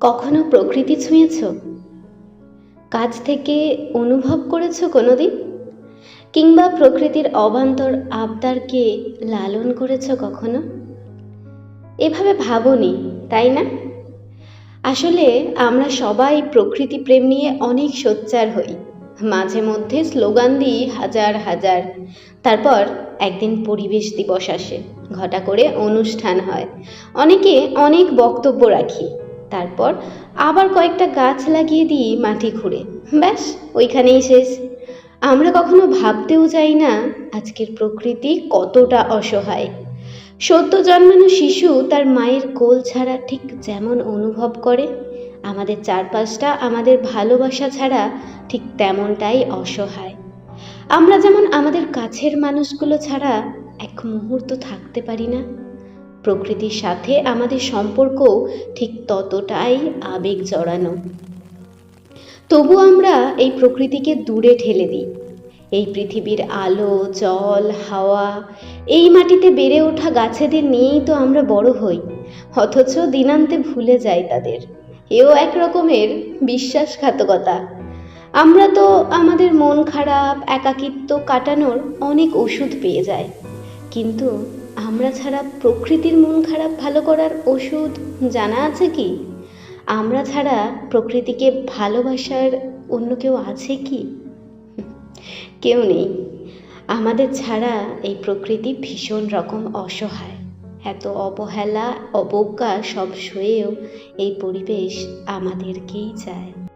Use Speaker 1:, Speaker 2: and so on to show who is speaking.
Speaker 1: কখনো প্রকৃতি ছুঁয়েছ? কাছ থেকে অনুভব করেছ কোনোদিন? কিংবা প্রকৃতির অবান্তর আবদারকে লালন করেছ কখনো? এভাবে ভাবনি, তাই না? আসলে আমরা সবাই প্রকৃতি প্রেম নিয়ে অনেক সোচ্চার হই। মাঝে মধ্যে স্লোগান দিই, হাজার হাজার। তারপর একদিন পরিবেশ দিবস আসে। ঘটা করে অনুষ্ঠান হয়। অনেকে অনেক বক্তব্য রাখি। তারপর আবার কয়েকটা গাছ লাগিয়ে দিই মাটি খুঁড়ে। ব্যাস, ওইখানেই শেষ। আমরা কখনো ভাবতেও যাই না আজকের প্রকৃতি কতটা অসহায়। সদ্য জন্মানো শিশু তার মায়ের কোল ছাড়া ঠিক যেমন অনুভব করে, আমাদের চারপাশটা আমাদের ভালোবাসা ছাড়া ঠিক তেমনটাই অসহায়। আমরা যেমন আমাদের কাছের মানুষগুলো ছাড়া এক মুহূর্ত থাকতে পারি না প্রকৃতির সাথে আমাদের সম্পর্ক ঠিক ততটাই আবেগ জড়ানো। তবু আমরা এই প্রকৃতিকে দূরে ঠেলে দিই। এই পৃথিবীর আলো, জল, হাওয়া, এই মাটিতে বেড়ে ওঠা গাছেদের নিয়েই তো আমরা বড় হই। অথচ দিনান্তে ভুলে যাই তাদের। এও এক রকমের বিশ্বাসঘাতকতা। আমরা তো আমাদের মন খারাপ, একাকিত্ব কাটানোর অনেক ওষুধ পেয়ে যাই। কিন্তু আমরা ছাড়া প্রকৃতির মন খারাপ ভালো করার ওষুধ জানা আছে কি? আমরা ছাড়া প্রকৃতিকে ভালোবাসার অন্য কেউ আছে কি? কেউ নেই। আমাদের ছাড়া এই প্রকৃতি ভীষণ রকম অসহায়। এত অবহেলা, অবজ্ঞা সব সয়েও এই পরিবেশ আমাদেরকেই চায়।